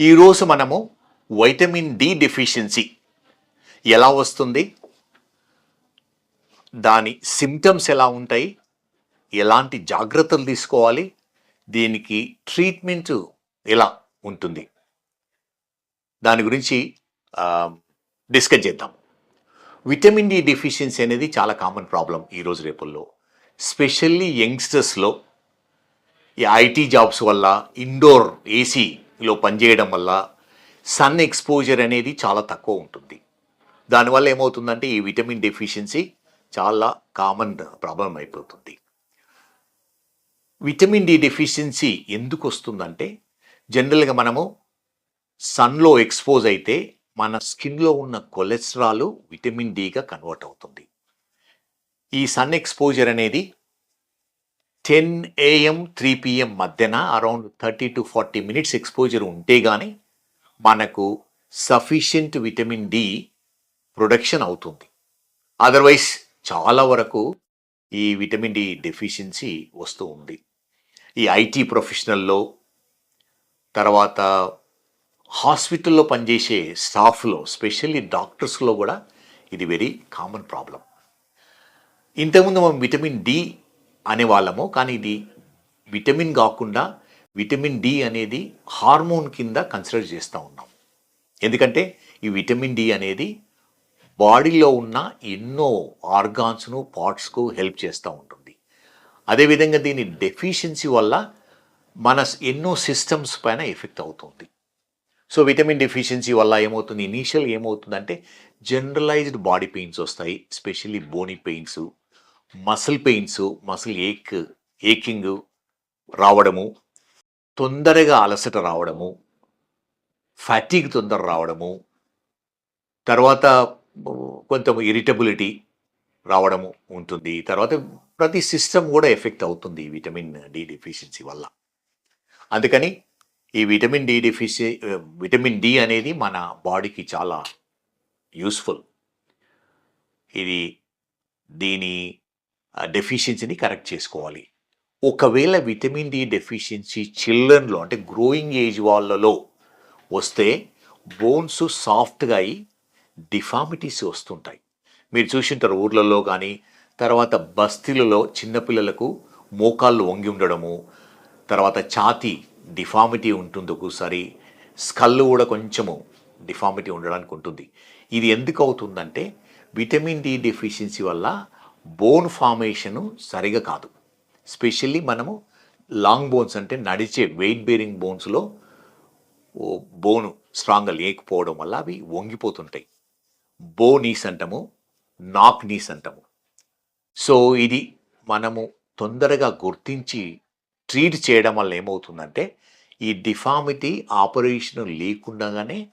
ఈరోజు మనము vitamin D deficiency ఎలా వస్తుంది? దాని సిమ్టమ్స్ ఎలా ఉంటాయి? ఎలాంటి జాగ్రత్తలు తీసుకోవాలి? దీనికి ట్రీట్మెంట్ ఎలా ఉంటుంది? దాని గురించి డిస్కస్ చేద్దాం. విటమిన్ డి డెఫిషియన్సీ అనేది చాలా కామన్ ప్రాబ్లం ఈరోజు రేపుల్లో. స్పెషల్లీ యంగ్స్టర్స్లో ఈ ఐటీ జాబ్స్ వల్ల ఇండోర్ ఏసీ లో పనిచేయడం వల్ల సన్ ఎక్స్పోజర్ అనేది చాలా తక్కువ ఉంటుంది. దానివల్ల ఏమవుతుందంటే ఈ విటమిన్ డెఫిషియన్సీ చాలా కామన్ ప్రాబ్లం అయిపోతుంది. విటమిన్ డి డెఫిషియన్సీ ఎందుకు వస్తుందంటే జనరల్గా మనము సన్లో ఎక్స్పోజ్ అయితే మన స్కిన్లో ఉన్న కొలెస్ట్రాల్ విటమిన్ డిగా కన్వర్ట్ అవుతుంది. ఈ సన్ ఎక్స్పోజర్ అనేది టెన్ ఏఎం త్రీ పిఎం మధ్యన around thirty to forty minutes exposure ఉంటే కానీ మనకు సఫిషియంట్ విటమిన్ డి ప్రొడక్షన్ అవుతుంది. అదర్వైజ్ చాలా వరకు ఈ విటమిన్ డి డెఫిషియన్సీ వస్తూ ఉంది. ఈ ఐటీ ప్రొఫెషనల్లో తర్వాత హాస్పిటల్లో పనిచేసే స్టాఫ్లో స్పెషల్లీ డాక్టర్స్లో కూడా ఇది వెరీ కామన్ ప్రాబ్లం ఇంతకుముందు మనం విటమిన్ డి అనేవాళ్ళము. కానీ ఇది విటమిన్ కాకుండా విటమిన్ డి అనేది హార్మోన్ కింద కన్సిడర్ చేస్తూ ఉన్నాం. ఎందుకంటే ఈ విటమిన్ డి అనేది బాడీలో ఉన్న ఎన్నో ఆర్గాన్స్ను పార్ట్స్కు హెల్ప్ చేస్తూ ఉంటుంది. అదేవిధంగా దీని డెఫిషియన్సీ వల్ల మన ఎన్నో సిస్టమ్స్ పైన ఎఫెక్ట్ అవుతుంది. సో విటమిన్ డెఫిషియన్సీ వల్ల ఏమవుతుంది? ఇనీషియల్ ఏమవుతుందంటే జనరలైజ్డ్ బాడీ పెయిన్స్ వస్తాయి. Specially bony pains. Muscle pains muscle ache aching రావడము తొందరగా అలసట రావడము ఫ్యాటిక్ తొందర రావడము తర్వాత కొంత ఇరిటబిలిటీ రావడము ఉంటుంది. తర్వాత ప్రతి సిస్టమ్ కూడా ఎఫెక్ట్ అవుతుంది ఈ విటమిన్ డి డెఫిషియన్సీ వల్ల. అందుకని ఈ విటమిన్ డి డెఫిషి విటమిన్ డి అనేది మన బాడీకి చాలా యూస్ఫుల్. ఇది దీని డెఫిషియన్సీని కరెక్ట్ చేసుకోవాలి. ఒకవేళ విటమిన్ డి డెఫిషియన్సీ చిల్డ్రన్లో అంటే గ్రోయింగ్ ఏజ్ వాళ్ళలో వస్తే బోన్స్ సాఫ్ట్గా అయి డిఫామిటీస్ వస్తుంటాయి. మీరు చూసింటారు ఊర్లలో కానీ తర్వాత బస్తీలలో చిన్నపిల్లలకు మోకాళ్ళు వంగి ఉండడము తర్వాత ఛాతి డిఫామిటీ ఉంటుంది ఒక్కోసారి స్కల్ కూడా కొంచెము డిఫామిటీ ఉండడానికి ఉంటుంది. ఇది ఎందుకు అవుతుందంటే విటమిన్ డి డెఫిషియన్సీ వల్ల బోన్ ఫార్మేషను సరిగా కాదు. స్పెషల్లీ మనము లాంగ్ బోన్స్ అంటే నడిచే వెయిట్ బేరింగ్ బోన్స్లో బోను స్ట్రాంగ్గా లేకపోవడం వల్ల అవి వంగిపోతుంటాయి. బో నీస్ అంటాము నాక్ నీస్ అంటాము. సో ఇది మనము తొందరగా గుర్తించి ట్రీట్ చేయడం వల్ల ఏమవుతుందంటే ఈ డిఫామిటీ ఆపరేషన్ లేకుండానే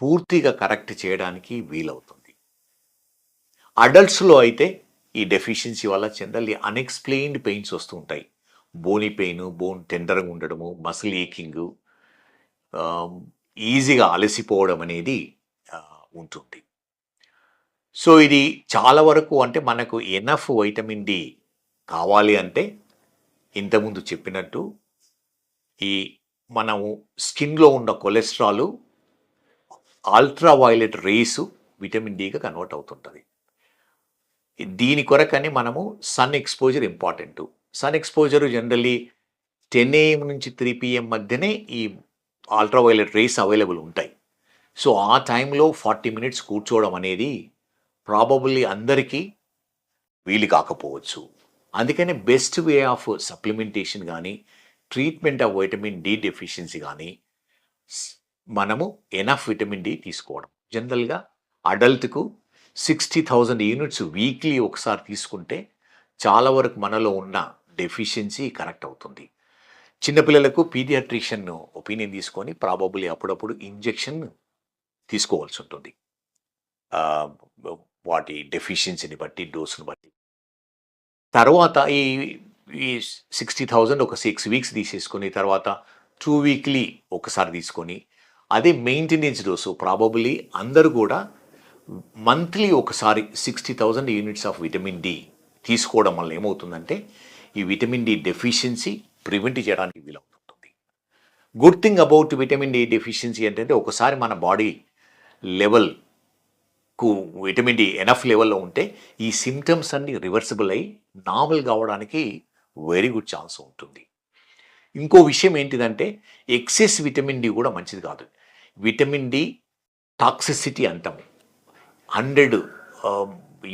పూర్తిగా కరెక్ట్ చేయడానికి వీలవుతుంది. అడల్ట్స్లో అయితే ఈ డెఫిషియన్సీ వల్ల జనరల్లీ అన్ఎక్స్ప్లెయిన్డ్ పెయిన్స్ వస్తూ ఉంటాయి. బోని పెయిన్ బోన్ టెండర్గా ఉండడము మసిల్ ఏకింగ్ ఈజీగా అలసిపోవడం అనేది ఉంటుంది. సో ఇది చాలా వరకు అంటే మనకు ఎనఫ్ వైటమిన్ డి కావాలి అంటే ఇంతకుముందు చెప్పినట్టు ఈ మనము స్కిన్లో ఉన్న cholesterol ultra violet rays vitamin డిగా convert అవుతుంటుంది. దీని కొరకని మనము sun exposure important sun exposure generally ten AM నుంచి త్రీ పిఎం మధ్యనే ఈ అల్ట్రావైలెట్ రేస్ అవైలబుల్ ఉంటాయి. సో ఆ టైంలో ఫార్టీ మినిట్స్ కూర్చోవడం అనేది ప్రాబబుల్లీ అందరికీ వీలు కాకపోవచ్చు. అందుకనే బెస్ట్ వే ఆఫ్ సప్లిమెంటేషన్ కానీ treatment of vitamin D deficiency కానీ మనము ఎనఫ్ విటమిన్ డి తీసుకోవడం. జనరల్గా అడల్ట్కు సిక్స్టీ థౌజండ్ యూనిట్స్ వీక్లీ ఒకసారి తీసుకుంటే చాలా వరకు మనలో ఉన్న డెఫిషియన్సీ కరెక్ట్ అవుతుంది. చిన్నపిల్లలకు పీడియాట్రిషియన్ ఒపీనియన్ తీసుకొని ప్రాబబుల్లీ అప్పుడప్పుడు ఇంజెక్షన్ తీసుకోవాల్సి ఉంటుంది. వాటి డెఫిషియన్సీని బట్టి డోసును బట్టి. తర్వాత ఈ ఈ సిక్స్టీ థౌజండ్ ఒక సిక్స్ వీక్స్ తీసేసుకొని తర్వాత టూ వీక్లీ ఒకసారి తీసుకొని అదే మెయింటెనెన్స్ డోసు ప్రాబబులీ అందరూ కూడా మంత్లీ ఒకసారి sixty thousand units of vitamin D తీసుకోవడం వల్ల ఏమవుతుందంటే ఈ విటమిన్ డి డెఫిషియన్సీ ప్రివెంట్ చేయడానికి వీలవుతుంది good thing about vitamin D deficiency ఏంటంటే ఒకసారి మన బాడీ లెవెల్కు విటమిన్ డి ఎనఫ్ లెవెల్లో ఉంటే ఈ సిమ్టమ్స్ అన్ని రివర్సిబుల్ అయ్యి నార్మల్ కావడానికి వెరీ గుడ్ ఛాన్స్ ఉంటుంది. ఇంకో విషయం ఏంటిదంటే ఎక్సెస్ విటమిన్ డి కూడా మంచిది కాదు. విటమిన్ డి టాక్సిసిటీ అంటాము. హండ్రెడ్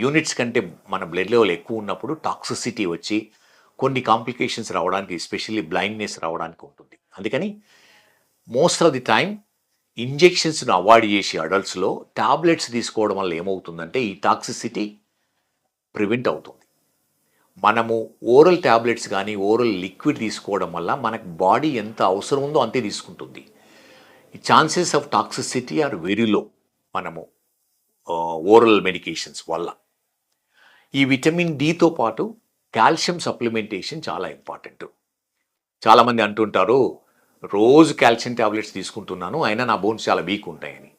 యూనిట్స్ కంటే మన బ్లడ్ లెవెల్ ఎక్కువ ఉన్నప్పుడు టాక్సిసిటీ వచ్చి కొన్ని కాంప్లికేషన్స్ రావడానికి ఎస్పెషల్లీ బ్లైండ్నెస్ రావడానికి ఉంటుంది. అందుకని మోస్ట్ ఆఫ్ ది టైం ఇంజెక్షన్స్ను అవాయిడ్ చేసి అడల్ట్స్లో టాబ్లెట్స్ తీసుకోవడం వల్ల ఏమవుతుందంటే ఈ టాక్సిసిటీ ప్రివెంట్ అవుతుంది. మనము ఓరల్ టాబ్లెట్స్ కానీ ఓరల్ లిక్విడ్ తీసుకోవడం వల్ల మనకు బాడీ ఎంత అవసరం ఉందో అంతే తీసుకుంటుంది. ఈ chances of toxicity are very low మనము ఓరల్ మెడికేషన్స్ వల్ల. ఈ విటమిన్ డితో పాటు కాల్షియం సప్లిమెంటేషన్ చాలా ఇంపార్టెంట్ చాలామంది అంటుంటారు రోజు కాల్షియం టాబ్లెట్స్ తీసుకుంటున్నాను అయినా నా బోన్స్ చాలా వీక్ ఉంటాయని.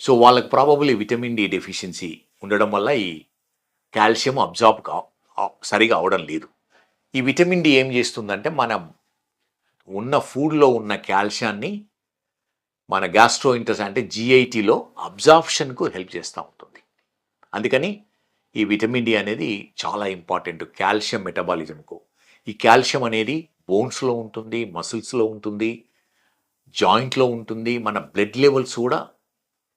సో వాళ్ళకి ప్రాబబుల్ విటమిన్ డి డెఫిషియన్సీ ఉండడం వల్ల ఈ కాల్షియం అబ్జార్బ్ కా సరిగా అవడం లేదు. ఈ విటమిన్ డి ఏం చేస్తుందంటే మన ఉన్న ఫుడ్లో ఉన్న కాల్షియాన్ని మన గ్యాస్ట్రో గ్యాస్ట్రోఇంటర్స్ అంటే జీఐటీలో అబ్జార్ప్షన్కు హెల్ప్ చేస్తూ ఉంటుంది. అందుకని ఈ విటమిన్ డి అనేది చాలా ఇంపార్టెంట్ కాల్షియం మెటబాలిజంకు ఈ కాల్షియం అనేది బోన్స్లో ఉంటుంది మసిల్స్లో ఉంటుంది జాయింట్లో ఉంటుంది. మన బ్లడ్ లెవెల్స్ కూడా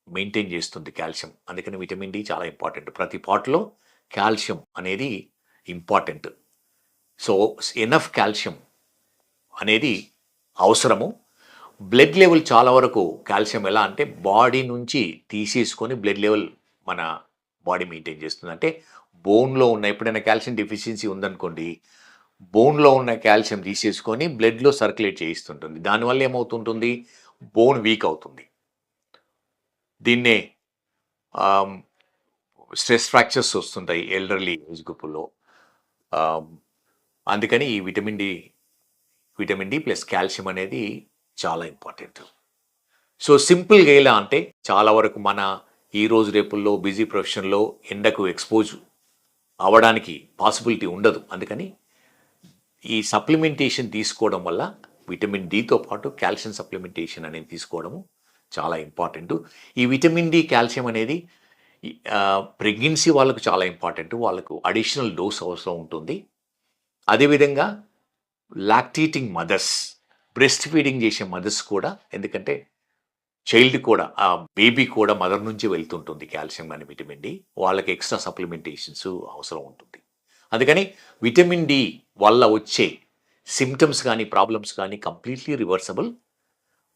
మెయింటైన్ చేస్తుంది కాల్షియం అందుకని విటమిన్ డి చాలా ఇంపార్టెంట్ ప్రతి పాటలో కాల్షియం అనేది ఇంపార్టెంట్ సో ఎనఫ్ కాల్షియం అనేది అవసరము. బ్లడ్ లెవెల్ చాలా వరకు కాల్షియం ఎలా అంటే బాడీ నుంచి తీసేసుకొని బ్లడ్ లెవెల్ మన బాడీ మెయింటైన్ చేస్తుంది. అంటే బోన్లో ఉన్న ఎప్పుడైనా కాల్షియం డెఫిషియన్సీ ఉందనుకోండి బోన్లో ఉన్న కాల్షియం తీసేసుకొని బ్లడ్లో సర్క్యులేట్ చేయిస్తుంటుంది. దానివల్ల ఏమవుతుంటుంది? బోన్ వీక్ అవుతుంది. దీన్నే స్ట్రెస్ ఫ్రాక్చర్స్ వస్తుంటాయి ఎల్డర్లీ ఏజ్ గ్రూపుల్లో. అందుకని ఈ vitamin D vitamin D plus calcium అనేది చాలా ఇంపార్టెంట్. సో సింపుల్గా ఎలా అంటే చాలా వరకు మన ఈ రోజు రేపుల్లో బిజీ ప్రొఫెషన్లో ఎండకు ఎక్స్పోజ్ అవ్వడానికి పాసిబిలిటీ ఉండదు. అందుకని ఈ సప్లిమెంటేషన్ తీసుకోవడం వల్ల విటమిన్ డితో పాటు కాల్షియం సప్లిమెంటేషన్ అనేది తీసుకోవడము చాలా ఇంపార్టెంట్. ఈ విటమిన్ డి కాల్షియం అనేది ప్రెగ్నెన్సీ వాళ్ళకు చాలా ఇంపార్టెంట్. వాళ్ళకు అడిషనల్ డోస్ అవసరం ఉంటుంది. అదేవిధంగా లాక్టేటింగ్ మదర్స్ బ్రెస్ట్ ఫీడింగ్ చేసే మదర్స్ కూడా ఎందుకంటే చైల్డ్ కూడా ఆ బేబీ కూడా మదర్ నుంచి వెళ్తుంటుంది కాల్షియం కానీ విటమిన్ డి వాళ్ళకి ఎక్స్ట్రా సప్లిమెంటేషన్స్ అవసరం ఉంటుంది. అందుకని విటమిన్ డి వల్ల వచ్చే సిమ్టమ్స్ కానీ ప్రాబ్లమ్స్ కానీ కంప్లీట్లీ రివర్సబుల్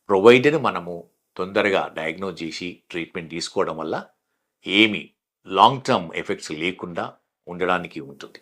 ప్రొవైడెడ్ మనము తొందరగా డయాగ్నోజ్ చేసి ట్రీట్మెంట్ తీసుకోవడం వల్ల ఏమి లాంగ్ టర్మ్ ఎఫెక్ట్స్ లేకుండా ఉండడానికి ఉంటుంది.